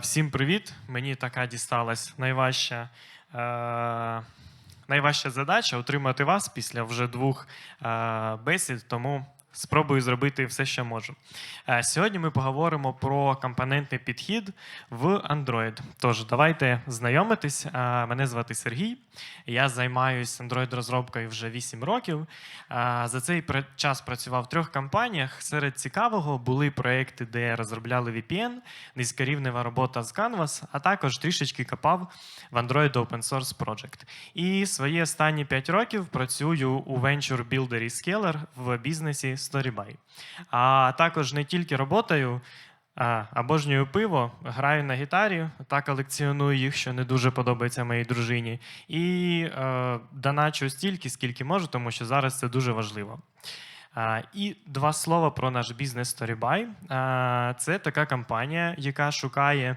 Всім привіт! Мені така дісталась найважча, е, найважча задача отримати вас після вже двох е, бесід, тому спробую зробити все, що можу. Е, Сьогодні ми поговоримо про компонентний підхід в Android. Тож, давайте знайомитись. Е, Мене звати Сергій. Я займаюся Android-розробкою вже 8 років. За цей час працював в трьох компаніях. Серед цікавого були проекти, де розробляли VPN, низькорівнева робота з Canvas, а також трішечки копав в Android Open Source Project. І свої останні 5 років працюю у Venture Builder і Scaler в бізнесі Storybuy. А також не тільки роботаю. А, обожнюю пиво, граю на гітарі та колекціоную їх, що не дуже подобається моїй дружині. І е, доначу стільки, скільки можу, тому що зараз це дуже важливо. А, і два слова про наш бізнес Storybuy. А, це така компанія, яка шукає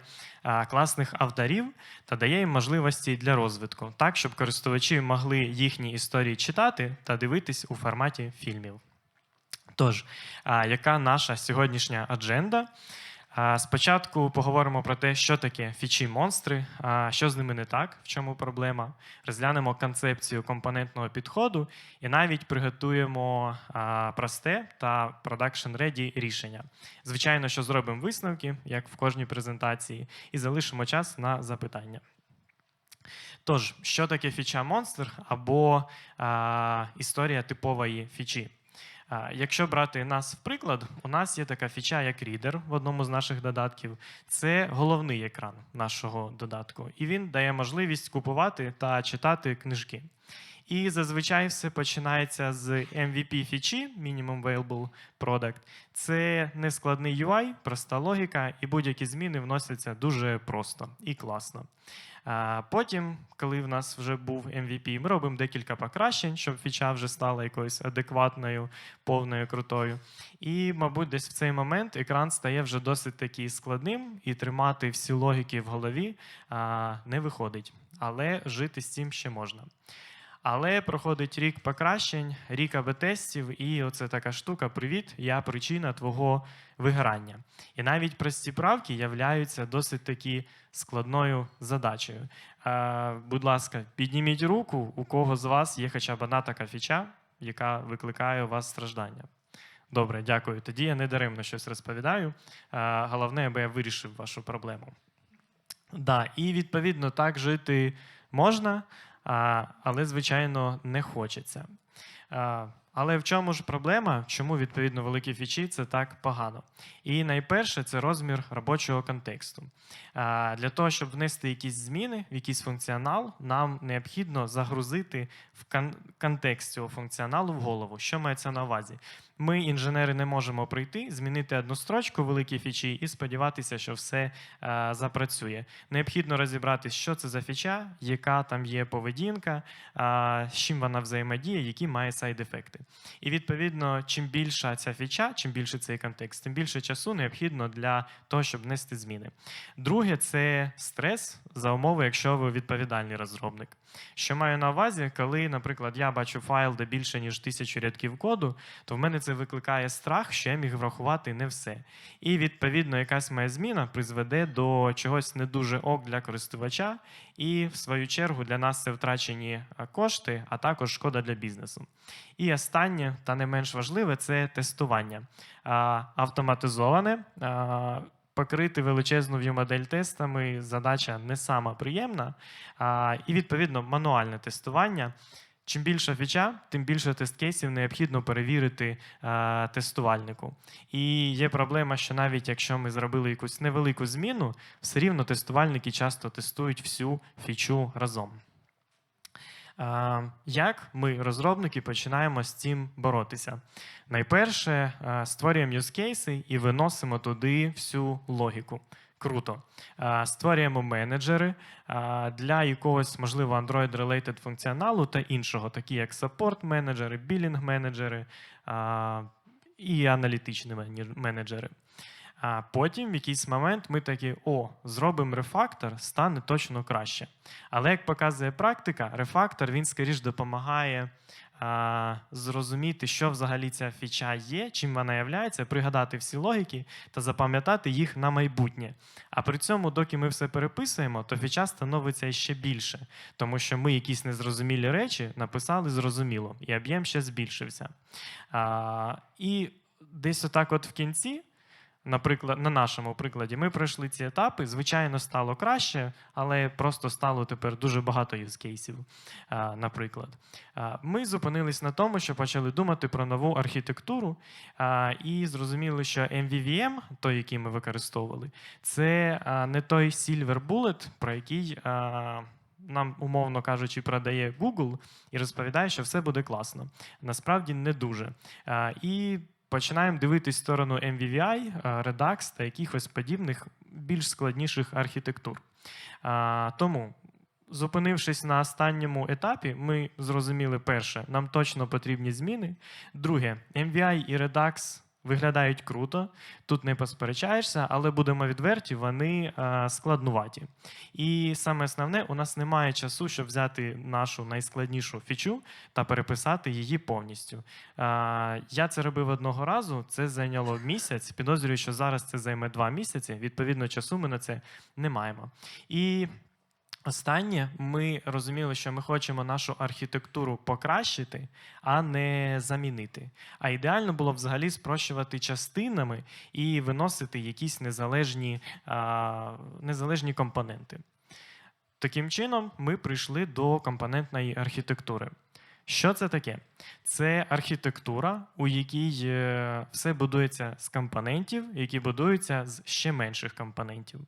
класних авторів та дає їм можливості для розвитку, так, щоб користувачі могли їхні історії читати та дивитись у форматі фільмів. Тож, яка наша сьогоднішня адженда? Спочатку поговоримо про те, що таке фічі монстри, що з ними не так, в чому проблема. Розглянемо концепцію компонентного підходу і навіть приготуємо просте та продакшн-реді рішення. Звичайно, що зробимо висновки, як в кожній презентації, і залишимо час на запитання. Тож, що таке фіча монстр або історія типової фічі? Якщо брати нас в приклад, у нас є така фіча, як Reader в одному з наших додатків. Це головний екран нашого додатку, і він дає можливість купувати та читати книжки. І зазвичай все починається з MVP фічі, Minimum Viable Product. Це нескладний UI, проста логіка, і будь-які зміни вносяться дуже просто і класно. Потім, коли в нас вже був MVP, ми робимо декілька покращень, щоб фіча вже стала якоюсь адекватною, повною, крутою. І, мабуть, десь в цей момент екран стає вже досить такий складним, і тримати всі логіки в голові не виходить. Але жити з цим ще можна. Але проходить рік покращень, рік АБ-тестів, і оце така штука: привіт, я причина твого вигорання. І навіть прості правки являються досить таки складною задачею. Е, будь ласка, підніміть руку, у кого з вас є хоча б одна така фіча, яка викликає у вас страждання. Добре, дякую. Тоді я не даремно щось розповідаю. Е, головне, аби я вирішив вашу проблему. Да, і відповідно так жити можна, але, звичайно, не хочеться. Але в чому ж проблема? Чому відповідно великі фічі це так погано? І найперше це розмір робочого контексту. Для того, щоб внести якісь зміни в якийсь функціонал, нам необхідно загрузити в кон- контекст цього функціоналу в голову. Що мається на увазі? Ми, інженери, не можемо прийти, змінити одну строчку великій фічі і сподіватися, що все е, запрацює. Необхідно розібратися, що це за фіча, яка там є поведінка, а, з чим вона взаємодіє, які має сайд-ефекти. І відповідно, чим більша ця фіча, чим більше цей контекст, тим більше часу необхідно для того, щоб внести зміни. Друге, це стрес за умови, якщо ви відповідальний розробник. Що маю на увазі, коли, наприклад, я бачу файл, де більше ніж тисячу рядків коду, то в мене це викликає страх, що я міг врахувати не все. І відповідно, якась моя зміна призведе до чогось не дуже ок для користувача, і в свою чергу для нас це втрачені кошти, а також шкода для бізнесу. І останнє, та не менш важливе, це тестування. Автоматизоване. А, Покрити величезну view-модель тестами задача не сама приємна. А, І відповідно мануальне тестування. Чим більша фіча, тим більше тест-кейсів необхідно перевірити е, тестувальнику. І є проблема, що навіть якщо ми зробили якусь невелику зміну, все рівно тестувальники часто тестують всю фічу разом. Як ми, розробники, починаємо з цим боротися? Найперше, створюємо юзкейси і виносимо туди всю логіку. Круто. Створюємо менеджери для якогось, можливо, Android-related функціоналу та іншого, такі як support менеджери, білінг менеджери і аналітичні менеджери. А потім в якийсь момент ми такі: о, зробимо рефактор, стане точно краще. Але як показує практика, рефактор він скоріш допомагає а, зрозуміти, що взагалі ця фіча є, чим вона являється, пригадати всі логіки та запам'ятати їх на майбутнє. А при цьому, доки ми все переписуємо, то фіча становиться ще більше, тому що ми якісь незрозумілі речі написали зрозуміло, і об'єм ще збільшився. А, і десь отак, от в кінці. Наприклад, на нашому прикладі ми пройшли ці етапи. Звичайно, стало краще, але просто стало тепер дуже багато юзкейсів. Наприклад, ми зупинились на тому, що почали думати про нову архітектуру і зрозуміли, що MVVM, той, який ми використовували, це не той Silver Bullet, про який нам, умовно кажучи, продає Google і розповідає, що все буде класно. Насправді не дуже. І починаємо дивитись в сторону MVVI, а, Redux та якихось подібних більш складніших архітектур. Тому, зупинившись на останньому етапі, ми зрозуміли перше, нам точно потрібні зміни. Друге, MVI і Redux виглядають круто, тут не посперечаєшся, але будемо відверті, вони а, складнуваті. І саме основне, у нас немає часу, щоб взяти нашу найскладнішу фічу та переписати її повністю. А, Я це робив одного разу, це зайняло місяць. Підозрюю, що зараз це займе два місяці. Відповідно, часу ми на це не маємо. І Останнє, ми розуміли, що ми хочемо нашу архітектуру покращити, а не замінити. А ідеально було взагалі спрощувати частинами і виносити якісь незалежні, а, незалежні компоненти. Таким чином, ми прийшли до компонентної архітектури. Що це таке? Це архітектура, у якій е, все будується з компонентів, які будуються з ще менших компонентів.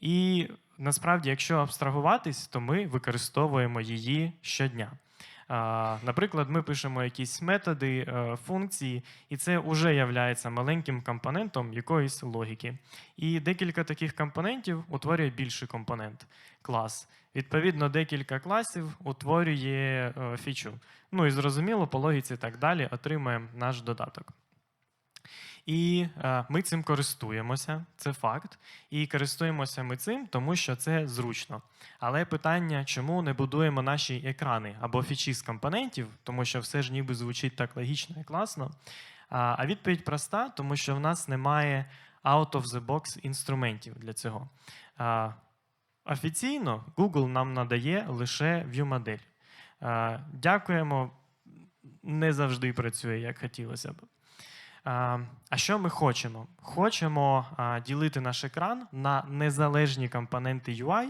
І насправді, якщо абстрагуватись, то ми використовуємо її щодня. Наприклад, ми пишемо якісь методи, е, функції, і це вже є маленьким компонентом якоїсь логіки. І декілька таких компонентів утворює більший компонент клас. Відповідно, декілька класів утворює е, фічу. Ну і зрозуміло, по логіці так далі отримаємо наш додаток. І е, ми цим користуємося, це факт. І користуємося ми цим, тому що це зручно. Але питання, чому не будуємо наші екрани або фічі з компонентів, тому що все ж ніби звучить так логічно і класно. А, відповідь проста, тому що в нас немає out-of-the-box інструментів для цього. Офіційно Google нам надає лише view-модель. Дякуємо, не завжди працює, як хотілося б. А, що ми хочемо? Хочемо ділити наш екран на незалежні компоненти UI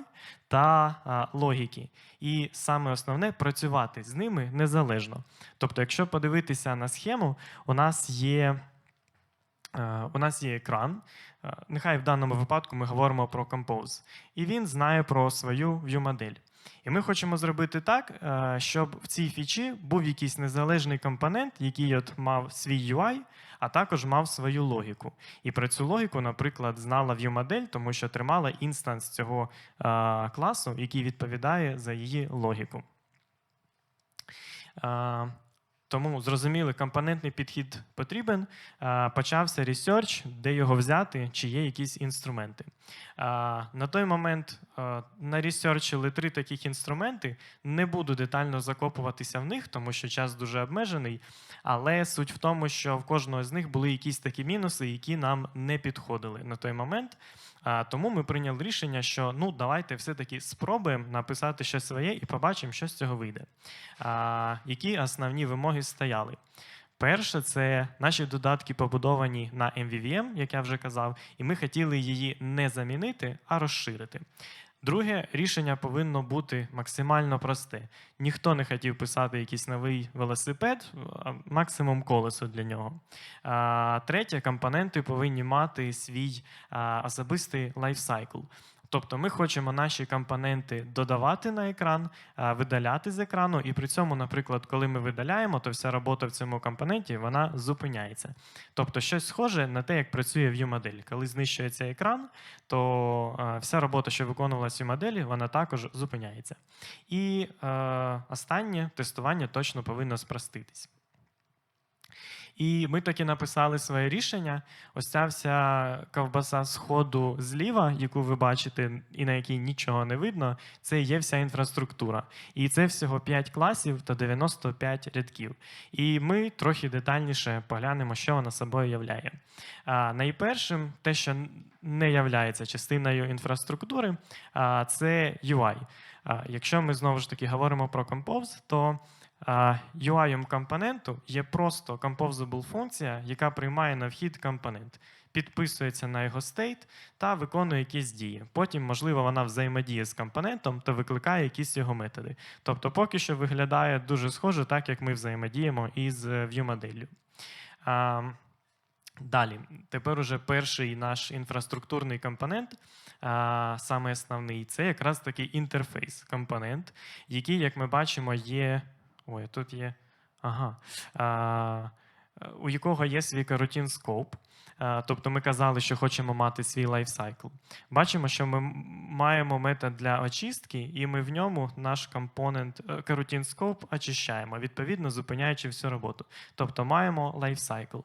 та логіки. І саме основне працювати з ними незалежно. Тобто, якщо подивитися на схему, у нас є. е, У нас є екран, е, нехай в даному випадку ми говоримо про Compose, і він знає про свою view-модель. І ми хочемо зробити так, е, щоб в цій фічі був якийсь незалежний компонент, який от мав свій UI, а також мав свою логіку. І про цю логіку, наприклад, знала view-модель, тому що тримала інстанс цього е, класу, який відповідає за її логіку. Е, Тому зрозуміли, компонентний підхід потрібен. Почався ресерч, де його взяти, чи є якісь інструменти. На той момент наресерчили три таких інструменти. Не буду детально закопуватися в них, тому що час дуже обмежений. Але суть в тому, що в кожного з них були якісь такі мінуси, які нам не підходили на той момент. Тому ми прийняли рішення, що ну давайте все-таки спробуємо написати щось своє і побачимо, що з цього вийде. Які основні вимоги стояли? Перше, це наші додатки побудовані на MVVM, як я вже казав, і ми хотіли її не замінити, а розширити. Друге рішення повинно бути максимально просте. Ніхто не хотів писати якийсь новий велосипед, а максимум колесо для нього. А, Третє, компоненти повинні мати свій особистий лайфсайкл. Тобто ми хочемо наші компоненти додавати на екран, видаляти з екрану, і при цьому, наприклад, коли ми видаляємо, то вся робота в цьому компоненті вона зупиняється. Тобто щось схоже на те, як працює view-модель. Коли знищується екран, то вся робота, що виконувалася в моделі, вона також зупиняється. І е, останнє тестування точно повинно спроститись. І ми таки написали своє рішення. Ось ця вся ковбаса сходу зліва, яку ви бачите, і на якій нічого не видно, це є вся інфраструктура. І це всього 5 класів та 95 рядків. І ми трохи детальніше поглянемо, що вона собою являє. А, найпершим, те, що не являється частиною інфраструктури, а, це UI. А, Якщо ми знову ж таки говоримо про Compose, то UI компоненту є просто composable функція, яка приймає на вхід компонент, підписується на його стейт та виконує якісь дії. Потім, можливо, вона взаємодіє з компонентом та викликає якісь його методи. Тобто, поки що виглядає дуже схоже, так як ми взаємодіємо із е, view-моделлю. Далі, тепер уже перший наш інфраструктурний компонент, а, саме основний, це якраз такий інтерфейс компонент, який, як ми бачимо, є. Ой, тут є. Ага. А, у якого є свій coroutine scope. Тобто ми казали, що хочемо мати свій лайфсайкл. Бачимо, що ми маємо метод для очистки, і ми в ньому наш компонент е, coroutine scope очищаємо, відповідно зупиняючи всю роботу. Тобто маємо лайфсайкл.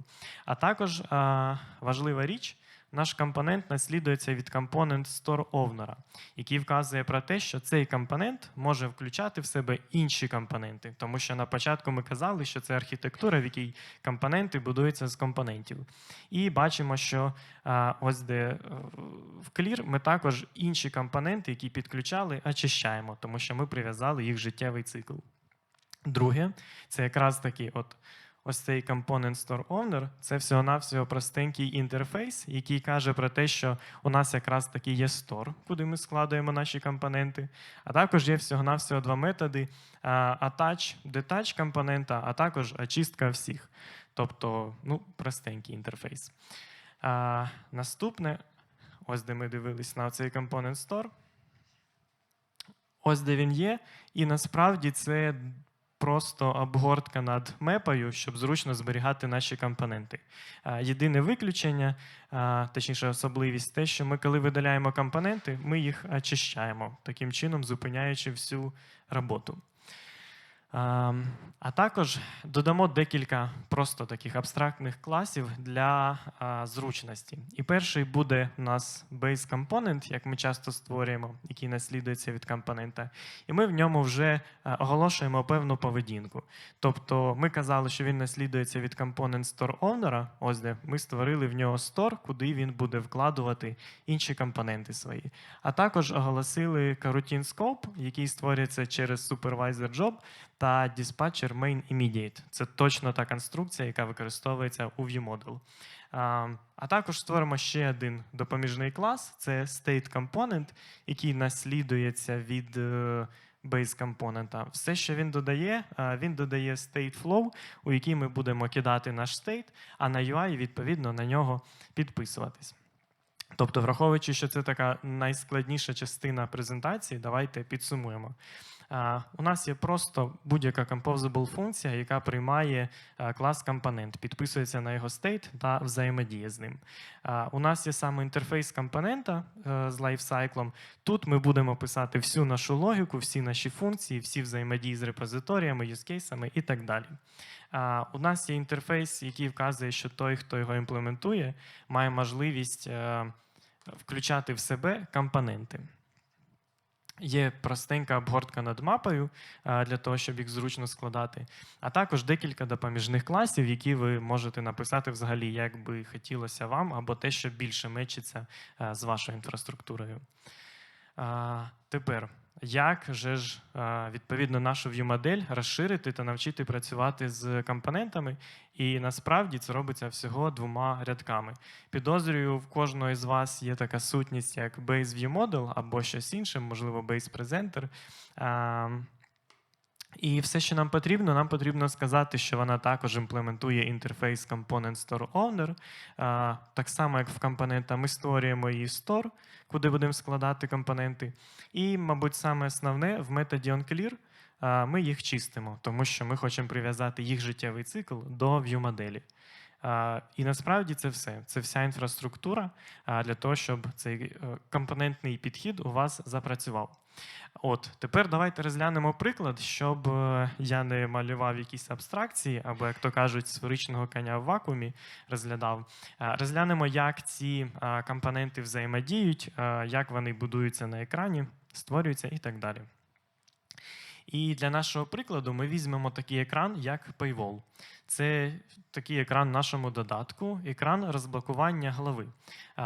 А також а, важлива річ. Наш компонент наслідується від компонент store owner, який вказує про те, що цей компонент може включати в себе інші компоненти, тому що на початку ми казали, що це архітектура, в якій компоненти будуються з компонентів. І бачимо, що ось де е, в Clear ми також інші компоненти, які підключали, очищаємо, тому що ми прив'язали їх життєвий цикл. Друге, це якраз таки от ось цей Component Store Owner, це всього-навсього простенький інтерфейс, який каже про те, що у нас якраз таки є store, куди ми складуємо наші компоненти. А також є всього-навсього два методи: attach, detach компонента, а також очистка всіх. Тобто, ну, простенький інтерфейс. А, наступне, ось де ми дивились на цей Component Store. Ось де він є, і насправді це просто обгортка над мепою, щоб зручно зберігати наші компоненти. Єдине виключення, точніше, особливість, те, що ми, коли видаляємо компоненти, ми їх очищаємо, таким чином зупиняючи всю роботу. А, а також додамо декілька просто таких абстрактних класів для а, зручності. І перший буде у нас base component, як ми часто створюємо, який наслідується від компонента. І ми в ньому вже оголошуємо певну поведінку. Тобто ми казали, що він наслідується від компонент store owner, ось де ми створили в нього store, куди він буде вкладувати інші компоненти свої. А також оголосили coroutine scope, який створюється через supervisor job та dispatcher main immediate. Це точно та конструкція, яка використовується у ViewModel. А, також створимо ще один допоміжний клас: це state component, який наслідується від е, base компонента. Все, що він додає, він додає state flow, у який ми будемо кидати наш state, а на UI, відповідно, на нього підписуватись. Тобто, враховуючи, що це така найскладніша частина презентації, давайте підсумуємо. У нас є просто будь-яка composable функція, яка приймає клас компонент, підписується на його стейт та взаємодіє з ним. У нас є саме інтерфейс компонента е, з лайфсайклом. Тут ми будемо писати всю нашу логіку, всі наші функції, всі взаємодії з репозиторіями, юзкейсами і так далі. У нас є інтерфейс, який вказує, що той, хто його імплементує, має можливість е, включати в себе компоненти. Є простенька обгортка над мапою для того, щоб їх зручно складати, а також декілька допоміжних класів, які ви можете написати взагалі, як би хотілося вам, або те, що більше мечиться з вашою інфраструктурою. Тепер, як же ж відповідно нашу view-модель розширити та навчити працювати з компонентами? І насправді це робиться всього двома рядками. Підозрюю, в кожного із вас є така сутність, як Base View Model або щось інше, можливо, Base Presenter. І все, що нам потрібно, нам потрібно сказати, що вона також імплементує інтерфейс Component Store Owner. Так само, як в компонента, ми створюємо її store, куди будемо складати компоненти. І, мабуть, саме основне в методі onClear ми їх чистимо, тому що ми хочемо прив'язати їх життєвий цикл до view-моделі. І насправді це все. Це вся інфраструктура для того, щоб цей е, компонентний підхід у вас запрацював. От, тепер давайте розглянемо приклад, щоб е, я не малював якісь абстракції, або, як то кажуть, сферичного коня в вакуумі розглядав. Е, Розглянемо, як ці е, компоненти взаємодіють, як вони будуються на екрані, створюються і так далі. І для нашого прикладу ми візьмемо такий екран, як Paywall. Це такий екран в нашому додатку, екран розблокування глави.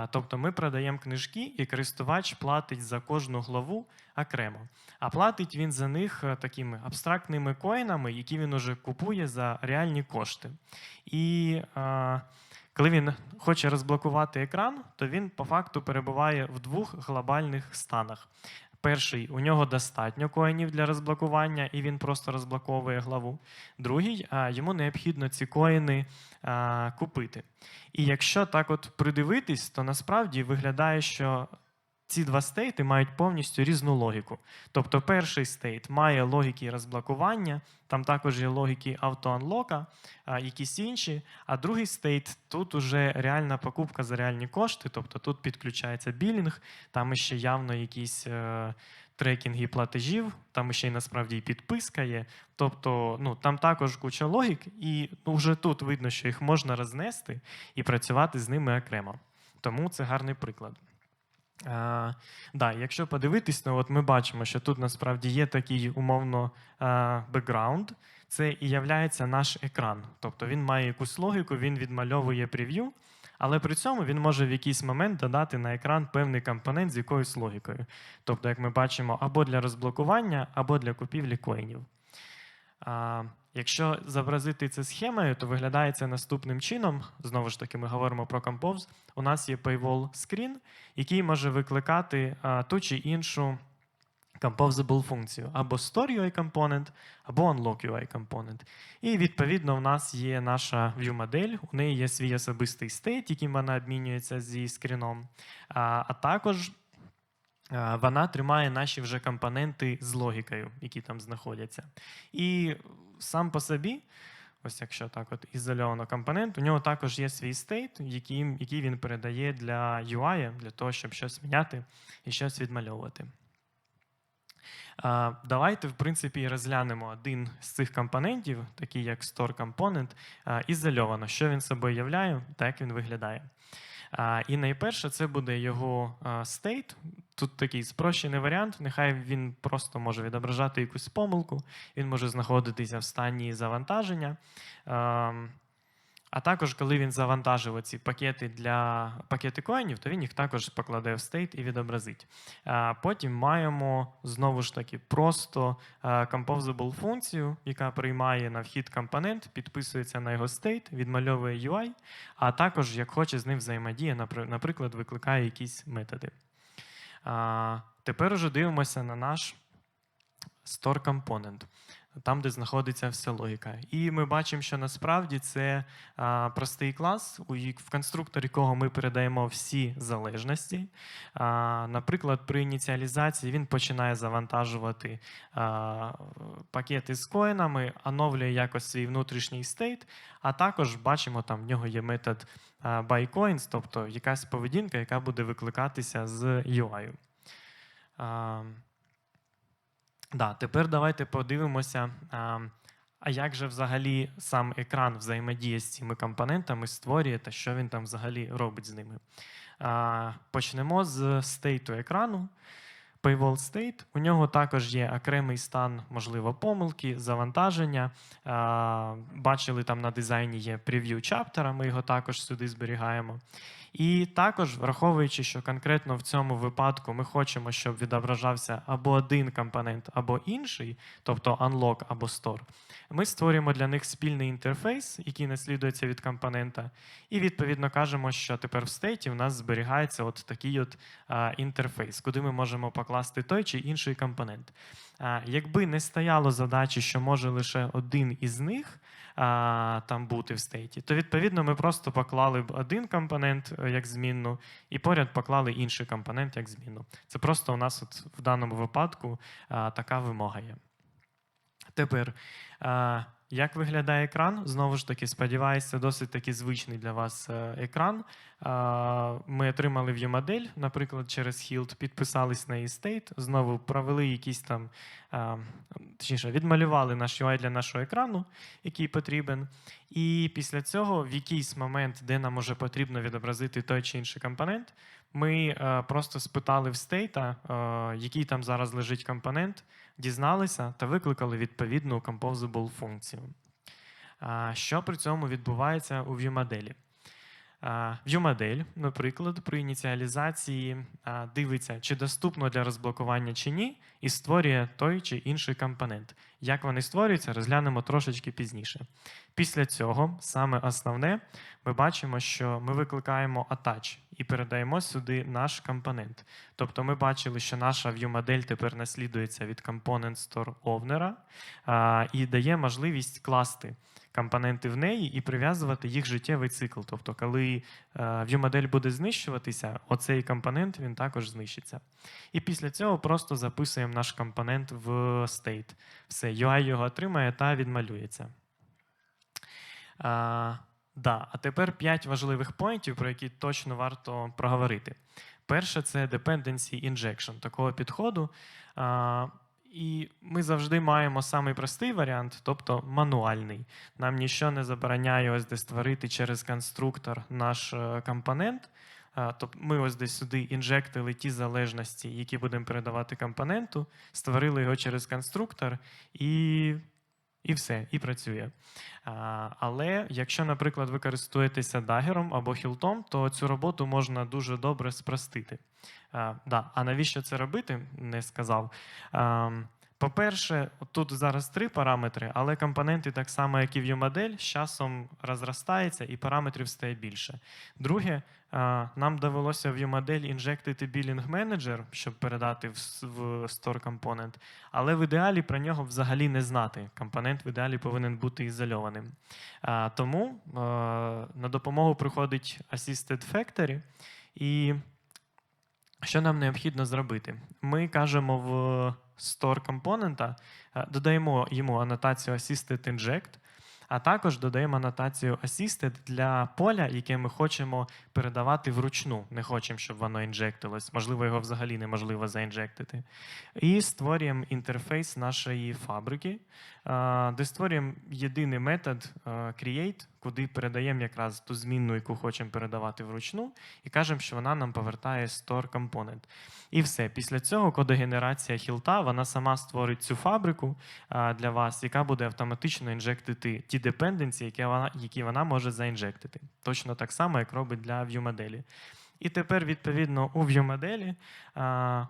Тобто ми продаємо книжки, і користувач платить за кожну главу окремо. А платить він за них е, такими абстрактними коїнами, які він уже купує за реальні кошти. І а, коли він хоче розблокувати екран, то він по факту перебуває в двох глобальних станах. Перший у нього достатньо коїнів для розблокування, і він просто розблоковує главу. Другий йому необхідно ці коїни купити. І якщо так от придивитись, то насправді виглядає, що ці два стейти мають повністю різну логіку. Тобто перший стейт має логіки розблокування, там також є логіки автоанлока, якісь інші. А другий стейт тут уже реальна покупка за реальні кошти, тобто тут підключається білінг, там ще явно якісь е, трекінги платежів, там ще й насправді і підписка є. Тобто, ну там також куча логік, і ну, вже тут видно, що їх можна рознести і працювати з ними окремо. Тому це гарний приклад. А, да, якщо подивитись, ну, от ми бачимо, що тут насправді є такий умовно бекграунд. Це і являється наш екран. Тобто він має якусь логіку, він відмальовує прев'ю, але при цьому він може в якийсь момент додати на екран певний компонент з якоюсь логікою. Тобто, як ми бачимо, або для розблокування, або для купівлі коїнів. А, якщо зобразити це схемою, то виглядає це наступним чином. Знову ж таки, ми говоримо про Compose. У нас є paywall screen, який може викликати а, ту чи іншу composable функцію або Store UI Component, або Unlock UI Component. І відповідно в нас є наша view-модель, у неї є свій особистий стейт, яким вона обмінюється зі скріном. А, а також вона тримає наші вже компоненти з логікою, які там знаходяться. І сам по собі. Ось якщо так от ізольовано компонент, у нього також є свій стейт, який, який він передає для UI, для того, щоб щось міняти і щось відмальовувати. Давайте, в принципі, розглянемо один з цих компонентів, такий як Store Component, ізольовано, що він собою являє та як він виглядає. І найперше це буде його стейт. Тут такий спрощений варіант. Нехай він просто може відображати якусь помилку, він може знаходитися в стані завантаження. А також, коли він завантажив ці пакети для пакети коїнів, то він їх також покладе в стейт і відобразить. Потім маємо знову ж таки просто е, composable функцію, яка приймає на вхід компонент, підписується на його стейт, відмальовує UI, а також, як хоче, з ним взаємодіє, наприклад, викликає якісь методи. Тепер уже дивимося на наш store component, там, де знаходиться вся логіка. І ми бачимо, що насправді це а, простий клас, в конструктор якого ми передаємо всі залежності. А, наприклад, при ініціалізації він починає завантажувати а, пакети з коїнами, оновлює якось свій внутрішній стейт, а також бачимо, там в нього є метод а, BuyCoins, тобто якась поведінка, яка буде викликатися з UI. Да, тепер давайте подивимося, а, як же взагалі сам екран взаємодіє з цими компонентами, створює та що він там взагалі робить з ними. Почнемо з стейту екрану. Paywall State. У нього також є окремий стан, можливо, помилки, завантаження. Бачили, там на дизайні є прев'ю чаптера, ми його також сюди зберігаємо. І також, враховуючи, що конкретно в цьому випадку ми хочемо, щоб відображався або один компонент, або інший, тобто unlock або store, ми створюємо для них спільний інтерфейс, який наслідується від компонента, і відповідно кажемо, що тепер в стейті в нас зберігається от такий от інтерфейс, куди ми можемо покласти той чи інший компонент. Якби не стояло задачі, що може лише один із них там бути в стейті, то відповідно ми просто поклали б один компонент е, як змінну, і поряд поклали інший компонент як змінну. Це просто у нас от в даному випадку така вимога є. Тепер, Як виглядає екран? Знову ж таки, сподіваюся, досить таки звичний для вас е, екран. Ми отримали view-модель, наприклад, через Hilt, підписались на її стейт, знову провели якісь там, точніше, відмалювали наш UI для нашого екрану, який потрібен. І після цього, в якийсь момент, де нам уже потрібно відобразити той чи інший компонент, ми е, просто спитали в стейта, який там зараз лежить компонент, дізналися та викликали відповідну composable функцію. Що при цьому відбувається у view-моделі? Наприклад, при ініціалізації дивиться, чи доступно для розблокування чи ні, і створює той чи інший компонент. Як вони створюються, розглянемо трошечки пізніше. Після цього, саме основне, ми бачимо, що ми викликаємо attach і передаємо сюди наш компонент. Тобто ми бачили, що наша view-модель тепер наслідується від Component Store Owner і дає можливість класти компоненти в неї і прив'язувати їх життєвий цикл. Тобто, коли е, view-модель буде знищуватися, оцей компонент він також знищиться. І після цього просто записуємо наш компонент в state. Все, UI його отримає та відмалюється. А, да. а тепер 5 важливих поінтів, про які точно варто проговорити. Перше це dependency injection такого підходу. А, і ми завжди маємо самий простий варіант, тобто мануальний. Нам нічого не забороняє ось де створити через конструктор наш е, компонент. Тобто ми ось десь сюди інжектили ті залежності, які будемо передавати компоненту, створили його через конструктор і, і все, і працює. Але якщо, наприклад, ви користуєтеся дагером або хілтом, то цю роботу можна дуже добре спростити. А навіщо це робити? Не сказав. По-перше, тут зараз три параметри, але компоненти, так само, як і view-модель, з часом розростається і параметрів стає більше. Друге, нам довелося в view-модель інжектити білінг менеджер, щоб передати в, store компонент, але в ідеалі про нього взагалі не знати. Компонент в ідеалі повинен бути ізольованим. Тому на допомогу приходить Assisted Factory, і що нам необхідно зробити? Ми кажемо в store компонента, е, додаємо йому анотацію Assisted Inject, а також додаємо анотацію Assisted для поля, яке ми хочемо передавати вручну. Не хочемо, щоб воно інжектилось. Можливо, його взагалі неможливо заінжектити. І створюємо інтерфейс нашої фабрики, е, де створюємо єдиний метод е, create, куди передаємо якраз ту змінну, яку хочемо передавати вручну, і кажемо, що вона нам повертає store component. І все. Після цього кодогенерація хілта вона сама створить цю фабрику для вас, яка буде автоматично інжектити ті депенденці, які вона, які вона може заінжектити. Точно так само, як робить для view-моделі. І тепер, відповідно, у view-моделі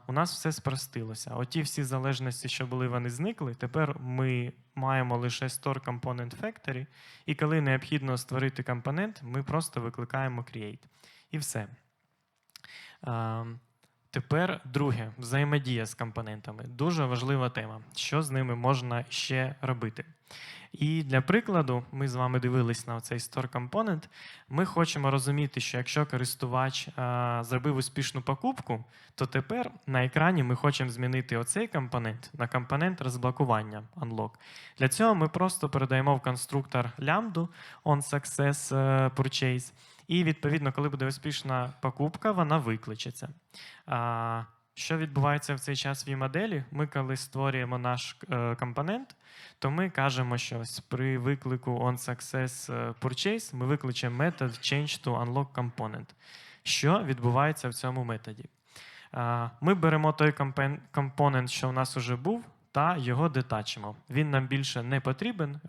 у нас все спростилося. Оті всі залежності, що були, вони зникли. Тепер ми маємо лише Store Component Factory, і коли необхідно створити компонент, ми просто викликаємо create. І все. Тепер друге взаємодія з компонентами. Дуже важлива тема. Що з ними можна ще робити? І для прикладу, ми з вами дивились на цей store компонент. Ми хочемо розуміти, що якщо користувач а, зробив успішну покупку, то тепер на екрані ми хочемо змінити оцей компонент на компонент розблокування unlock. Для цього ми просто передаємо в конструктор лямбду on success е, purchase. І відповідно, коли буде успішна покупка, вона викличеться. Що відбувається в цей час в моделі? Ми, коли створюємо наш е, компонент, то ми кажемо, що при виклику onSuccess е, purchase ми викличемо метод change to unlock component. Що відбувається в цьому методі? Ми беремо той компонент, що у нас вже був, та його детачимо. Він нам більше не потрібен.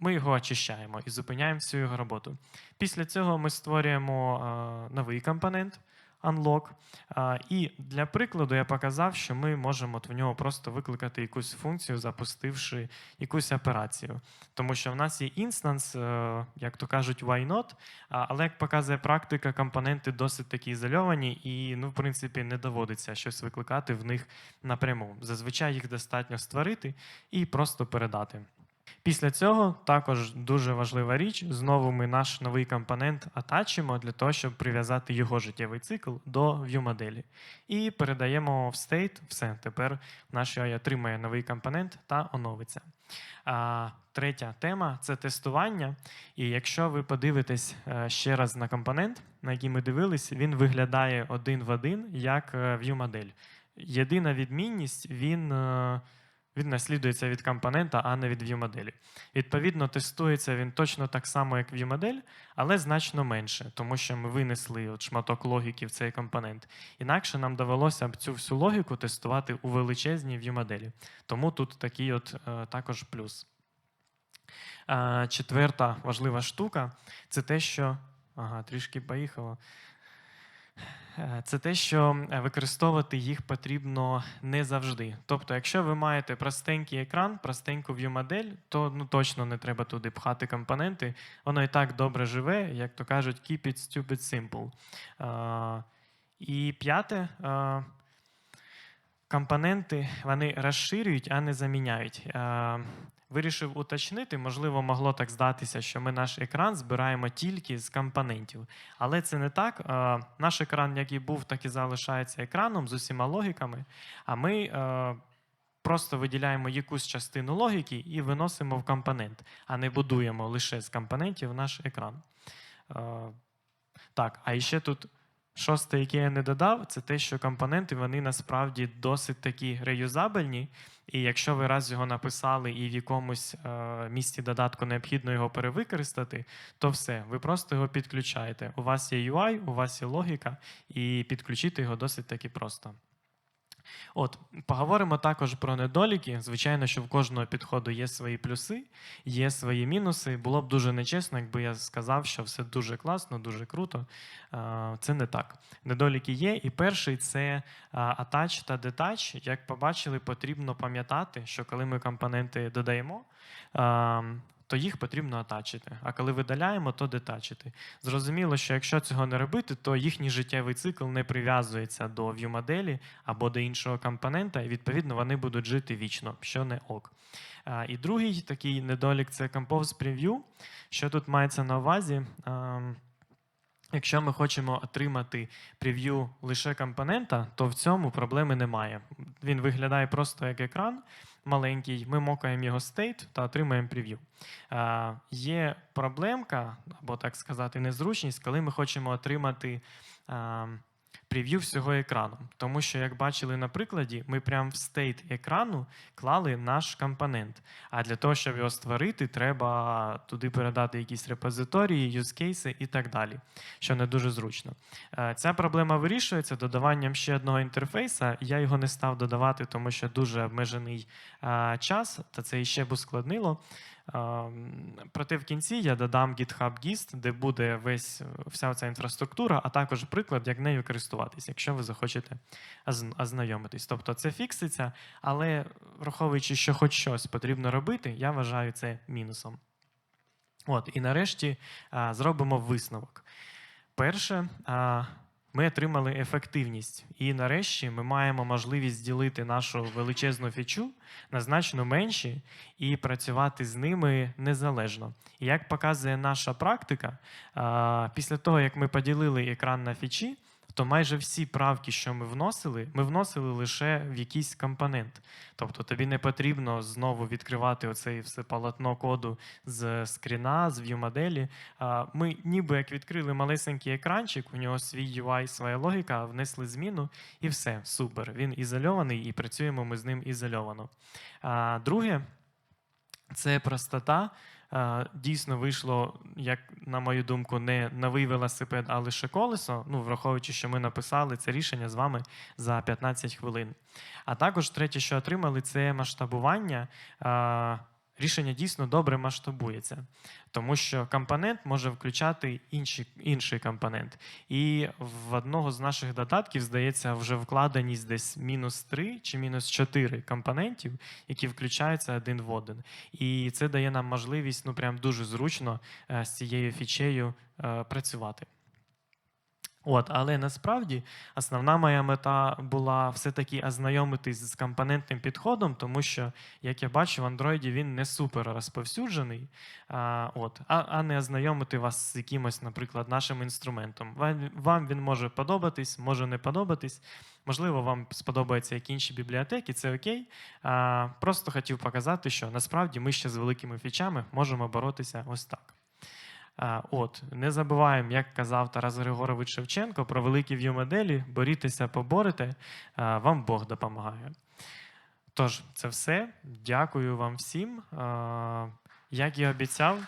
Ми його очищаємо і зупиняємо всю його роботу. Після цього ми створюємо новий компонент unlock. А, І для прикладу я показав, що ми можемо от в нього просто викликати якусь функцію, запустивши якусь операцію. Тому що в нас є інстанс, е, як то кажуть, why not, але як показує практика, компоненти досить такі ізольовані, і, ну, в принципі, не доводиться щось викликати в них напряму. Зазвичай їх достатньо створити і просто передати. Після цього також дуже важлива річ. Знову ми наш новий компонент атачимо для того, щоб прив'язати його життєвий цикл до view-моделі. І передаємо в state. Все, тепер наш UI отримає новий компонент та оновиться. А, третя тема це тестування. І якщо ви подивитесь е, ще раз на компонент, на який ми дивились, він виглядає один в один як е, view-модель. Єдина відмінність він. Він наслідується від компонента, а не від view-моделі. Відповідно, тестується він точно так само, як view-модель, але значно менше, тому що ми винесли от шматок логіки в цей компонент. Інакше нам довелося б цю всю логіку тестувати у величезній view-моделі. Тому тут такий от е, також плюс. Е, четверта важлива штука це те, що. Ага, трішки поїхало. Е, Це те, що е, використовувати їх потрібно не завжди. Тобто, якщо ви маєте простенький екран, простеньку view-модель, то ну, точно не треба туди пхати компоненти. Воно і так добре живе, як то кажуть, keep it stupid simple. Е, І п'яте. Компоненти вони розширюють, а не заміняють. Вирішив уточнити, можливо, могло так здатися, що ми наш екран збираємо тільки з компонентів. Але це не так. Е, Наш екран, як і був, так і залишається екраном з усіма логіками. А ми е, просто виділяємо якусь частину логіки і виносимо в компонент, а не будуємо лише з компонентів наш екран. Е, Так, а ще тут. Шосте, яке я не додав, це те, що компоненти вони насправді досить такі реюзабельні. І якщо ви раз його написали і в якомусь е, місці додатку необхідно його перевикористати, то все, ви просто його підключаєте. У вас є UI, у вас є логіка, і підключити його досить таки просто. От, поговоримо також про недоліки. Звичайно, що в кожного підходу є свої плюси, є свої мінуси. Було б дуже нечесно, якби я сказав, що все дуже класно, дуже круто. Це не так. Недоліки є. І перший це атач та детач. Як побачили, потрібно пам'ятати, що коли ми компоненти додаємо. То їх потрібно атачити. А коли видаляємо, то детачити. Зрозуміло, що якщо цього не робити, то їхній життєвий цикл не прив'язується до view-моделі або до іншого компонента, і відповідно вони будуть жити вічно, що не ок. І другий такий недолік це Compose Preview. Що тут мається на увазі? Ем, Якщо ми хочемо отримати прев'ю лише компонента, то в цьому проблеми немає. Він виглядає просто як екран маленький. Ми мокаємо його стейт та отримаємо прев'ю. Є проблемка, або так сказати, незручність, коли ми хочемо отримати. Прев'ю всього екрану, тому що, як бачили на прикладі, ми прямо в стейт екрану клали наш компонент. А для того, щоб його створити, треба туди передати якісь репозиторії, юзкейси і так далі, що не дуже зручно. Е, Ця проблема вирішується додаванням ще одного інтерфейса. Я його не став додавати, тому що дуже обмежений е, час, та це іще б ускладнило. Ем, Проте в кінці я додам GitHub Gist, де буде весь вся ця інфраструктура, а також приклад, як нею користуватись, якщо ви захочете ознайомитись. Тобто це фікситься, але враховуючи, що хоч щось потрібно робити, я вважаю це мінусом. От, і нарешті а, зробимо висновок. Перше, а, ми отримали ефективність, і нарешті ми маємо можливість ділити нашу величезну фічу на значно менші і працювати з ними незалежно. І як показує наша практика, після того як ми поділили екран на фічі, то майже всі правки, що ми вносили, ми вносили лише в якийсь компонент. Тобто тобі не потрібно знову відкривати оцей все полотно коду з скріна, з view-моделі. Ми ніби як відкрили малесенький екранчик, у нього свій UI, своя логіка, внесли зміну, і все, супер. Він ізольований, і працюємо ми з ним ізольовано. Друге, це простота. Дійсно вийшло, як на мою думку, не новий велосипед, а лише колесо. Ну, враховуючи, що ми написали це рішення з вами за 15 хвилин. А також третє, що отримали, це масштабування. Рішення дійсно добре масштабується, тому що компонент може включати інший, інший компонент. І в одного з наших додатків, здається, вже вкладеність десь мінус 3 чи мінус 4 компонентів, які включаються один в один. І це дає нам можливість ну прям дуже зручно е, з цією фічею е, працювати. От, але насправді основна моя мета була все-таки ознайомитись з компонентним підходом, тому що, як я бачу, в Android він не супер розповсюджений, а, от, а, а не ознайомити вас з якимось, наприклад, нашим інструментом. Вам, вам він може подобатись, може не подобатись. Можливо, вам сподобаються як інші бібліотеки, це окей. А, просто хотів показати, що насправді ми ще з великими фічами можемо боротися ось так. От, не забуваємо, як казав Тарас Григорович Шевченко, про великі в'ю-моделі, борітеся, поборете, вам Бог допомагає. Тож, це все. Дякую вам всім. Як і обіцяв.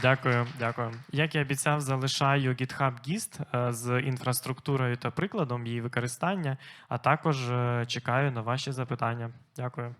Дякую, дякую. Як і обіцяв, залишаю GitHub GIST е, з інфраструктурою та прикладом її використання, а також е, чекаю на ваші запитання. Дякую.